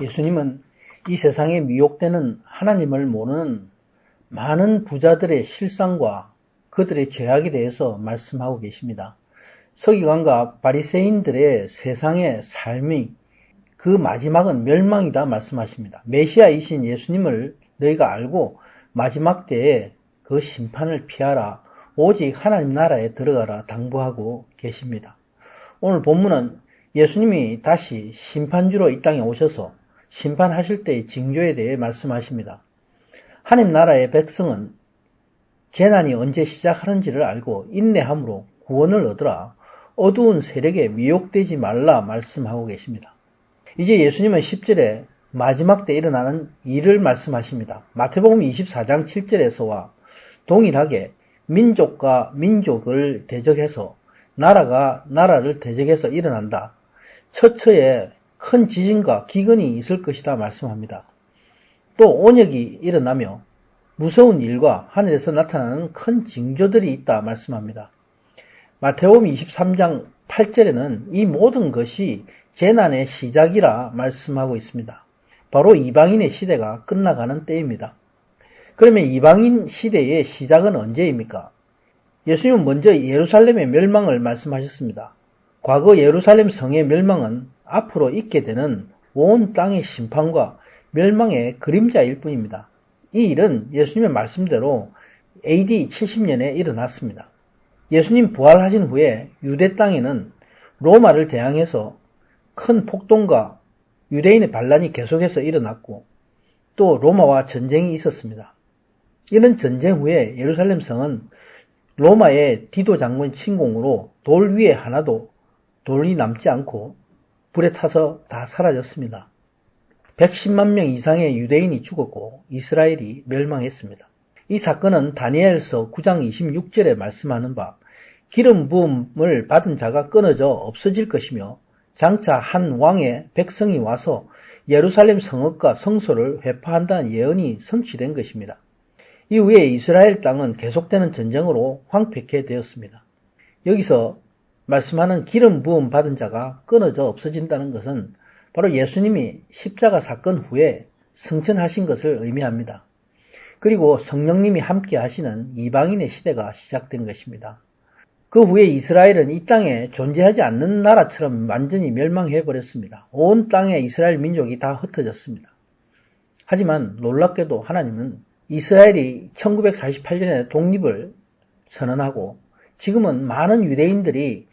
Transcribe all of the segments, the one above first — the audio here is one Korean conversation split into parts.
예수님은 이 세상에 미혹되는 하나님을 모르는 많은 부자들의 실상과 그들의 죄악에 대해서 말씀하고 계십니다. 서기관과 바리새인들의 세상의 삶이 그 마지막은 멸망이다 말씀하십니다. 메시아이신 예수님을 너희가 알고 마지막 때에 그 심판을 피하라. 오직 하나님 나라에 들어가라 당부하고 계십니다. 오늘 본문은 예수님이 다시 심판주로 이 땅에 오셔서 심판하실 때의 징조에 대해 말씀하십니다. 하나님 나라의 백성은 재난이 언제 시작하는지를 알고 인내함으로 구원을 얻으라 어두운 세력에 미혹되지 말라 말씀하고 계십니다. 이제 예수님은 10절에 마지막 때 일어나는 일을 말씀하십니다. 마태복음 24장 7절에서와 동일하게 민족과 민족을 대적해서 나라가 나라를 대적해서 일어난다. 처처에 큰 지진과 기근이 있을 것이다 말씀합니다. 또 온역이 일어나며 무서운 일과 하늘에서 나타나는 큰 징조들이 있다 말씀합니다. 마태복음 23장 8절에는 이 모든 것이 재난의 시작이라 말씀하고 있습니다. 바로 이방인의 시대가 끝나가는 때입니다. 그러면 이방인 시대의 시작은 언제입니까? 예수님은 먼저 예루살렘의 멸망을 말씀하셨습니다. 과거 예루살렘 성의 멸망은 앞으로 있게 되는 온 땅의 심판과 멸망의 그림자일 뿐입니다. 이 일은 예수님의 말씀대로 AD 70년에 일어났습니다. 예수님 부활하신 후에 유대 땅에는 로마를 대항해서 큰 폭동과 유대인의 반란이 계속해서 일어났고 또 로마와 전쟁이 있었습니다. 이런 전쟁 후에 예루살렘 성은 로마의 디도 장군 침공으로 돌 위에 하나도 돌이 남지 않고 불에 타서 다 사라졌습니다. 110만 명 이상의 유대인이 죽었고 이스라엘이 멸망했습니다. 이 사건은 다니엘서 9장 26절에 말씀하는 바 기름 부음을 받은 자가 끊어져 없어질 것이며 장차 한 왕의 백성이 와서 예루살렘 성읍과 성소를 회파한다는 예언이 성취된 것입니다. 이후에 이스라엘 땅은 계속되는 전쟁으로 황폐케 되었습니다. 여기서 말씀하는 기름 부음 받은 자가 끊어져 없어진다는 것은 바로 예수님이 십자가 사건 후에 승천하신 것을 의미합니다. 그리고 성령님이 함께 하시는 이방인의 시대가 시작된 것입니다. 그 후에 이스라엘은 이 땅에 존재하지 않는 나라처럼 완전히 멸망해 버렸습니다. 온 땅에 이스라엘 민족이 다 흩어졌습니다. 하지만 놀랍게도 하나님은 이스라엘이 1948년에 독립을 선언하고 지금은 많은 유대인들이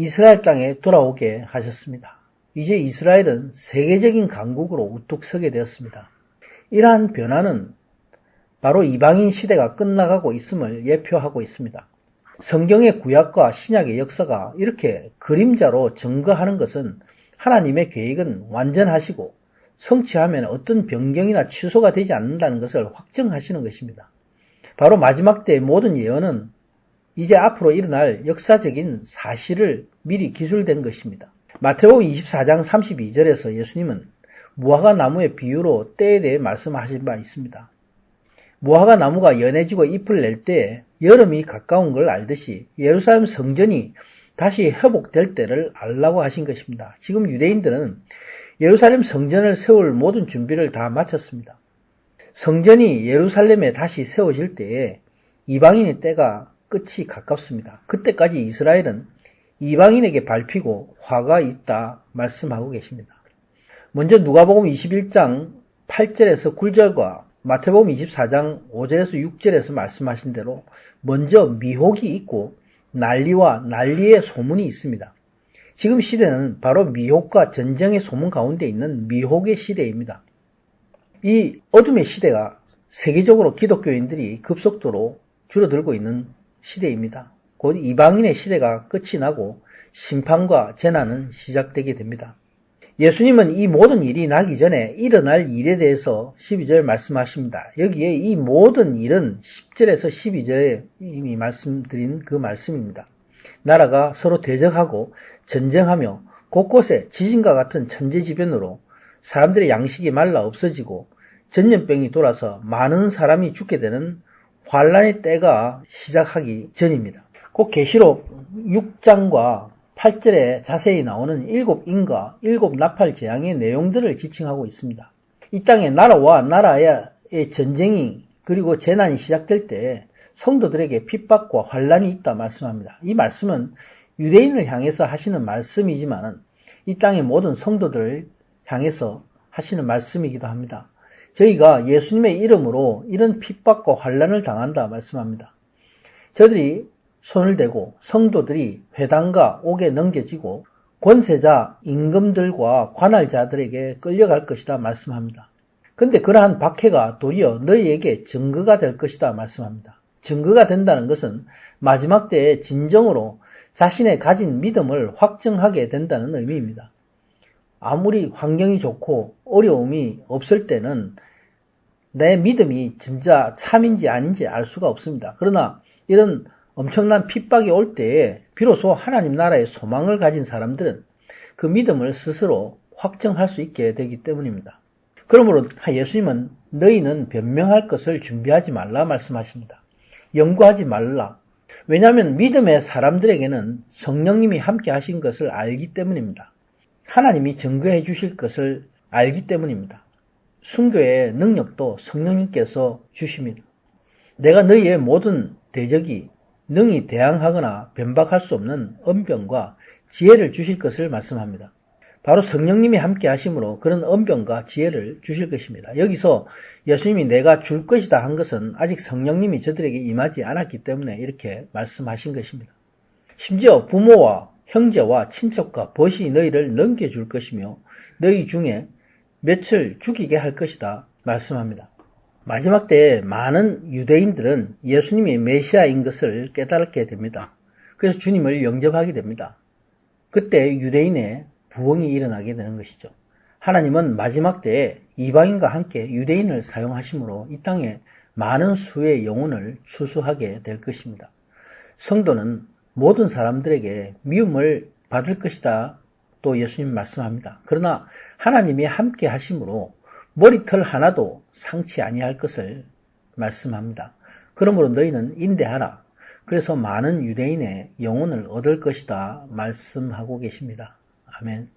이스라엘 땅에 돌아오게 하셨습니다. 이제 이스라엘은 세계적인 강국으로 우뚝 서게 되었습니다. 이러한 변화는 바로 이방인 시대가 끝나가고 있음을 예표하고 있습니다. 성경의 구약과 신약의 역사가 이렇게 그림자로 증거하는 것은 하나님의 계획은 완전하시고 성취하면 어떤 변경이나 취소가 되지 않는다는 것을 확정하시는 것입니다. 바로 마지막 때의 모든 예언은 이제 앞으로 일어날 역사적인 사실을 미리 기술된 것입니다. 마태복음 24장 32절에서 예수님은 무화과 나무의 비유로 때에 대해 말씀하신 바 있습니다. 무화과 나무가 연해지고 잎을 낼때 여름이 가까운 걸 알듯이 예루살렘 성전이 다시 회복될 때를 알라고 하신 것입니다. 지금 유대인들은 예루살렘 성전을 세울 모든 준비를 다 마쳤습니다. 성전이 예루살렘에 다시 세워질 때에 이방인의 때가 끝이 가깝습니다. 그때까지 이스라엘은 이방인에게 밟히고 화가 있다 말씀하고 계십니다. 먼저 누가복음 21장 8절에서 9절과 마태복음 24장 5절에서 6절에서 말씀하신 대로 먼저 미혹이 있고 난리와 난리의 소문이 있습니다. 지금 시대는 바로 미혹과 전쟁의 소문 가운데 있는 미혹의 시대입니다. 이 어둠의 시대가 세계적으로 기독교인들이 급속도로 줄어들고 있는 시대입니다. 곧 이방인의 시대가 끝이 나고 심판과 재난은 시작되게 됩니다. 예수님은 이 모든 일이 나기 전에 일어날 일에 대해서 12절 말씀하십니다. 여기에 이 모든 일은 10절에서 12절에 이미 말씀드린 그 말씀입니다. 나라가 서로 대적하고 전쟁하며 곳곳에 지진과 같은 천재지변으로 사람들의 양식이 말라 없어지고 전염병이 돌아서 많은 사람이 죽게 되는 환란의 때가 시작하기 전입니다. 꼭 계시록 6장과 8절에 자세히 나오는 일곱 인과 일곱 나팔 재앙의 내용들을 지칭하고 있습니다. 이 땅에 나라와 나라의 전쟁이 그리고 재난이 시작될 때 성도들에게 핍박과 환란이 있다 말씀합니다. 이 말씀은 유대인을 향해서 하시는 말씀이지만 이 땅의 모든 성도들을 향해서 하시는 말씀이기도 합니다. 저희가 예수님의 이름으로 이런 핍박과 환란을 당한다 말씀합니다. 저들이 손을 대고 성도들이 회당과 옥에 넘겨지고 권세자, 임금들과 관할자들에게 끌려갈 것이라 말씀합니다. 근데 그러한 박해가 도리어 너희에게 증거가 될 것이다 말씀합니다. 증거가 된다는 것은 마지막 때에 진정으로 자신의 가진 믿음을 확증하게 된다는 의미입니다. 아무리 환경이 좋고 어려움이 없을 때는 내 믿음이 진짜 참인지 아닌지 알 수가 없습니다. 그러나 이런 엄청난 핍박이 올 때에 비로소 하나님 나라의 소망을 가진 사람들은 그 믿음을 스스로 확정할 수 있게 되기 때문입니다. 그러므로 예수님은 너희는 변명할 것을 준비하지 말라 말씀하십니다. 연구하지 말라. 왜냐하면 믿음의 사람들에게는 성령님이 함께 하신 것을 알기 때문입니다. 하나님이 증거해 주실 것을 알기 때문입니다. 순교의 능력도 성령님께서 주십니다. 내가 너희의 모든 대적이 능히 대항하거나 변박할 수 없는 언병과 지혜를 주실 것을 말씀합니다. 바로 성령님이 함께 하심으로 그런 언병과 지혜를 주실 것입니다. 여기서 예수님이 내가 줄 것이다 한 것은 아직 성령님이 저들에게 임하지 않았기 때문에 이렇게 말씀하신 것입니다. 심지어 부모와 형제와 친척과 벗이 너희를 넘겨줄 것이며 너희 중에 며칠 죽이게 할 것이다 말씀합니다. 마지막 때에 많은 유대인들은 예수님이 메시아인 것을 깨달게 됩니다. 그래서 주님을 영접하게 됩니다. 그때 유대인의 부흥이 일어나게 되는 것이죠. 하나님은 마지막 때에 이방인과 함께 유대인을 사용하시므로 이 땅에 많은 수의 영혼을 추수하게 될 것입니다. 성도는 모든 사람들에게 미움을 받을 것이다. 또 예수님 말씀합니다. 그러나 하나님이 함께 하심으로 머리털 하나도 상치 아니할 것을 말씀합니다. 그러므로 너희는 인대하라. 그래서 많은 유대인의 영혼을 얻을 것이다 말씀하고 계십니다. 아멘.